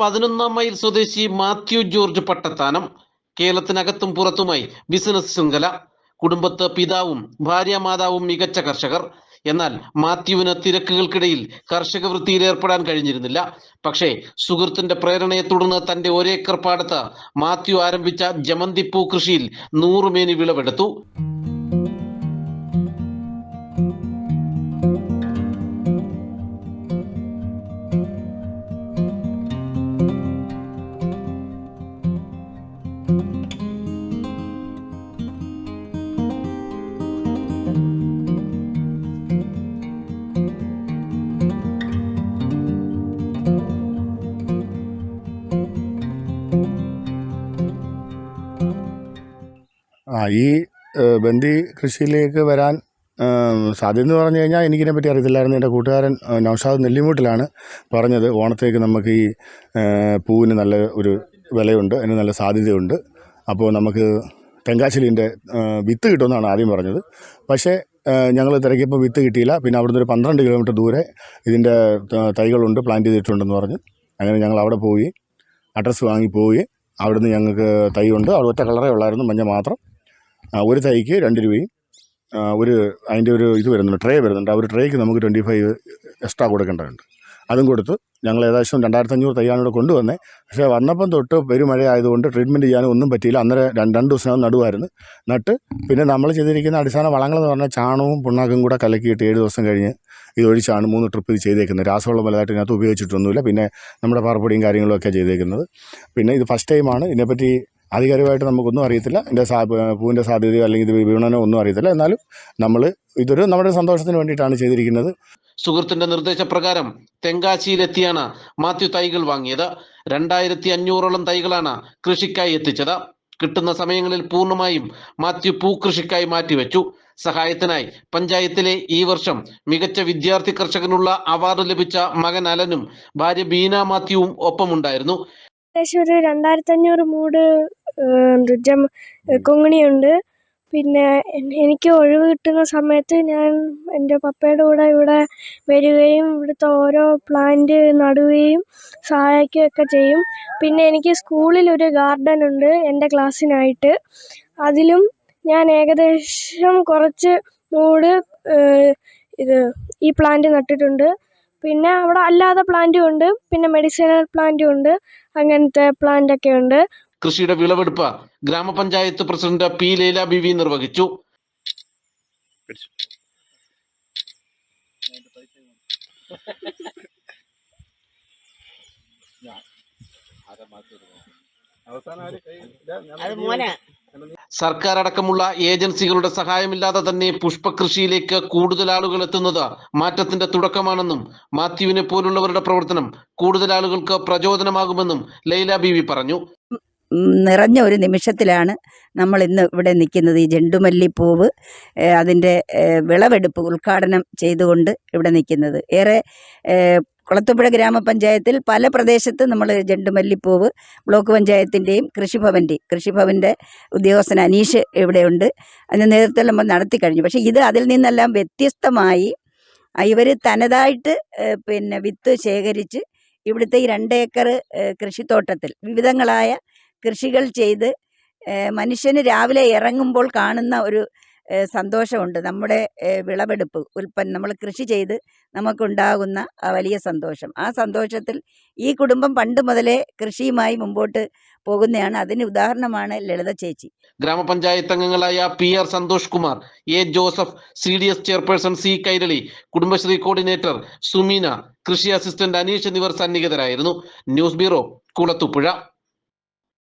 പതിനൊന്നാം മൈൽ സ്വദേശി മാത്യു ജോർജ് പട്ടത്താനം കേരളത്തിനകത്തും പുറത്തുമായി ബിസിനസ് ശൃംഖല കുടുംബത്ത് പിതാവും ഭാര്യാമാതാവും മികച്ച കർഷകർ. എന്നാൽ മാത്യുവിന് തിരക്കുകൾക്കിടയിൽ കർഷക വൃത്തിയിൽ ഏർപ്പെടാൻ കഴിഞ്ഞിരുന്നില്ല. പക്ഷേ സുഹൃത്തിന്റെ പ്രേരണയെ തുടർന്ന് തന്റെ ഒരേക്കർ പാടത്ത് മാത്യു ആരംഭിച്ച ജമന്തിപ്പൂ കൃഷിയിൽ നൂറുമേനി വിളവെടുത്തു. ആ ഈ ബന്ദി കൃഷിയിലേക്ക് വരാൻ സാധ്യത എന്ന് പറഞ്ഞു കഴിഞ്ഞാൽ എനിക്കിതിനെ പറ്റി അറിയത്തില്ലായിരുന്നു. എന്റെ കൂട്ടുകാരൻ നൗഷാദ് നെല്ലിമൂട്ടിലാണ് പറഞ്ഞത്. ഓണത്തേക്ക് നമുക്ക് ഈ പൂവിന് നല്ല ഒരു വിലയുണ്ട് അതിന് നല്ല സാധ്യതയുണ്ട്. അപ്പോൾ നമുക്ക് തെങ്കാശിലിന്റെ ഏഹ്, വിത്ത് കിട്ടുമെന്നാണ് ആദ്യം പറഞ്ഞത്. പക്ഷേ ഞങ്ങൾ തിരക്കിയപ്പോൾ വിത്ത് കിട്ടിയില്ല. പിന്നെ അവിടുന്ന് ഒരു പന്ത്രണ്ട് കിലോമീറ്റർ ദൂരെ ഇതിന്റെ തൈകളുണ്ട് പ്ലാന്റ് ചെയ്തിട്ടുണ്ടെന്ന് പറഞ്ഞ്. അങ്ങനെ ഞങ്ങൾ അവിടെ പോയി അഡ്രസ്സ് വാങ്ങി പോയി. അവിടുന്ന് ഞങ്ങൾക്ക് തൈ ഉണ്ട്. അവിടെ ഒറ്റ കളറേ ഉള്ളായിരുന്നു മഞ്ഞ മാത്രം. ഒരു തൈക്ക് രണ്ട് രൂപയും ഒരു അതിന്റെ ഒരു ഇത് വരുന്നുണ്ട് ട്രേ വരുന്നുണ്ട്. ആ ഒരു ട്രേക്ക് നമുക്ക് ട്വന്റി ഫൈവ് എക്സ്ട്രാ കൊടുക്കേണ്ടതുണ്ട്. അതും കൊടുത്ത് ഞങ്ങൾ ഏകദേശം രണ്ടായിരത്തി അഞ്ഞൂറ് തൈയാണ് ഇവിടെ കൊണ്ടുവന്നത് പക്ഷേ വന്നപ്പം തൊട്ട് പെരുമഴ ആയതുകൊണ്ട് ട്രീറ്റ്മെന്റ് ചെയ്യാനും ഒന്നും പറ്റിയില്ല. അന്നേരം രണ്ട് രണ്ട് ദിവസം നടുവായിരുന്നു. നട്ട് പിന്നെ നമ്മൾ ചെയ്തിരിക്കുന്ന അടിസ്ഥാന വളങ്ങളെന്ന് പറഞ്ഞാൽ ചാണവും പുണ്ണാക്കും കൂടെ കലക്കിയിട്ട് ഏഴ് ദിവസം കഴിഞ്ഞ് ഇതൊഴിച്ചാണ് മൂന്ന് ട്രിപ്പ് ഇത് ചെയ്തേക്കുന്നത്. രാസവളം വലുതായിട്ട് ഇതിനകത്ത് ഉപയോഗിച്ചിട്ടൊന്നുമില്ല. പിന്നെ നമ്മുടെ പാർപ്പൊടിയും കാര്യങ്ങളൊക്കെ ചെയ്തേക്കുന്നത്. പിന്നെ ഇത് ഫസ്റ്റ് ടൈമാണ് ഇതിനെപ്പറ്റി ആധികാരികമായിട്ട് നമുക്കൊന്നും അറിയത്തില്ല. എന്റെ സാ പൂവിന്റെ സാധ്യതയോ അല്ലെങ്കിൽ ഇത് വിപണനോ ഒന്നും അറിയത്തില്ല. എന്നാലും നമ്മൾ ഇതൊരു നമ്മുടെ സന്തോഷത്തിന് വേണ്ടിയിട്ടാണ് ചെയ്തിരിക്കുന്നത്. സുഹൃത്തിന്റെ നിർദ്ദേശപ്രകാരം തെങ്കാശിയിലെത്തിയാണ് മാത്യു തൈകൾ വാങ്ങിയത്. രണ്ടായിരത്തി അഞ്ഞൂറോളം തൈകളാണ് കൃഷിക്കായി എത്തിച്ചത്. കിട്ടുന്ന സമയങ്ങളിൽ പൂർണമായും മാത്യു പൂക്കൃഷിക്കായി മാറ്റിവെച്ചു. സഹായത്തിനായി പഞ്ചായത്തിലെ ഈ വർഷം മികച്ച വിദ്യാർത്ഥി കർഷകനുള്ള അവാർഡ് ലഭിച്ച മകൻ അലനും ഭാര്യ ബീന മാത്യുവും ഒപ്പമുണ്ടായിരുന്നു. ഏകദേശം ഒരു രണ്ടായിരത്തി അഞ്ഞൂറ് മൂട് ജം കൊങ്ങിണിയുണ്ട്. പിന്നെ എനിക്ക് ഒഴിവ് കിട്ടുന്ന സമയത്ത് ഞാൻ എന്റെ പപ്പയുടെ കൂടെ ഇവിടെ വരികയും ഇവിടുത്തെ ഓരോ പ്ലാന്റ് നടുകയും സഹായിക്കുകയൊക്കെ ചെയ്യും. പിന്നെ എനിക്ക് സ്കൂളിൽ ഒരു ഗാർഡൻ ഉണ്ട് എന്റെ ക്ലാസ്സിനായിട്ട്. അതിലും ഞാൻ ഏകദേശം കുറച്ച് മൂട് ഇത് ഈ പ്ലാന്റ് നട്ടിട്ടുണ്ട്. പിന്നെ അവിടെ അല്ലാതെ പ്ലാന്റും ഉണ്ട്. പിന്നെ മെഡിസിനൽ പ്ലാന്റും ഉണ്ട്. അങ്ങനത്തെ പ്ലാന്റ് ഒക്കെ ഉണ്ട്. കൃഷിയുടെ വിളവെടുപ്പ് ഗ്രാമപഞ്ചായത്ത് പ്രസിഡന്റ് പി ലീല ബിവി നിർവഹിച്ചു. അവസാന മോനെ. സർക്കാർ അടക്കമുള്ള ഏജൻസികളുടെ സഹായമില്ലാതെ തന്നെ പുഷ്പകൃഷിയിലേക്ക് കൂടുതൽ ആളുകൾ എത്തുന്നത് മാറ്റത്തിന്റെ തുടക്കമാണെന്നും മാത്യുവിനെ പോലുള്ളവരുടെ പ്രവർത്തനം കൂടുതൽ ആളുകൾക്ക് പ്രചോദനമാകുമെന്നും ലൈല ബീവി പറഞ്ഞു. നിറഞ്ഞ ഒരു നിമിഷത്തിലാണ് നമ്മൾ ഇന്ന് ഇവിടെ നിൽക്കുന്നത്. ഈ ജെണ്ടുമല്ലിപ്പൂവ് പൂവ് അതിന്റെ വിളവെടുപ്പ് ഉദ്ഘാടനം ചെയ്തുകൊണ്ട് ഇവിടെ നിൽക്കുന്നത്. ഏറെ കുളത്തുപുഴ ഗ്രാമപഞ്ചായത്തിൽ പല പ്രദേശത്ത് നമ്മൾ ജണ്ടുമല്ലിപ്പൂവ് ബ്ലോക്ക് പഞ്ചായത്തിന്റെയും കൃഷിഭവന്റെയും കൃഷിഭവന്റെ ഉദ്യോഗസ്ഥൻ അനീഷ് ഇവിടെയുണ്ട്. അതിന് നേതൃത്വം നമ്മൾ നടത്തി കഴിഞ്ഞു. പക്ഷേ ഇത് അതിൽ നിന്നെല്ലാം വ്യത്യസ്തമായി ഇവർ തനതായിട്ട് പിന്നെ വിത്ത് ശേഖരിച്ച് ഇവിടുത്തെ ഈ രണ്ടേക്കർ കൃഷിത്തോട്ടത്തിൽ വിവിധങ്ങളായ കൃഷികൾ ചെയ്ത് മനുഷ്യന് രാവിലെ ഇറങ്ങുമ്പോൾ കാണുന്ന ഒരു സന്തോഷമുണ്ട്. നമ്മുടെ വിളവെടുപ്പ് ഉൽപ്പന്നം നമ്മൾ കൃഷി ചെയ്ത് നമുക്കുണ്ടാകുന്ന വലിയ സന്തോഷം. ആ സന്തോഷത്തിൽ ഈ കുടുംബം പണ്ട് മുതലേ കൃഷിയുമായി മുമ്പോട്ട് പോകുന്നതാണ് അതിന് ഉദാഹരണമാണ് ലളിത ചേച്ചി. ഗ്രാമപഞ്ചായത്ത് അംഗങ്ങളായ P R Santhosh Kumar A Joseph C D S chairperson C Kairali Kudumbashree coordinator Sumeena കൃഷി അസിസ്റ്റന്റ് അനീഷ് എന്നിവർ സന്നിഹിതരായിരുന്നു. News bureau Kulathupuzha.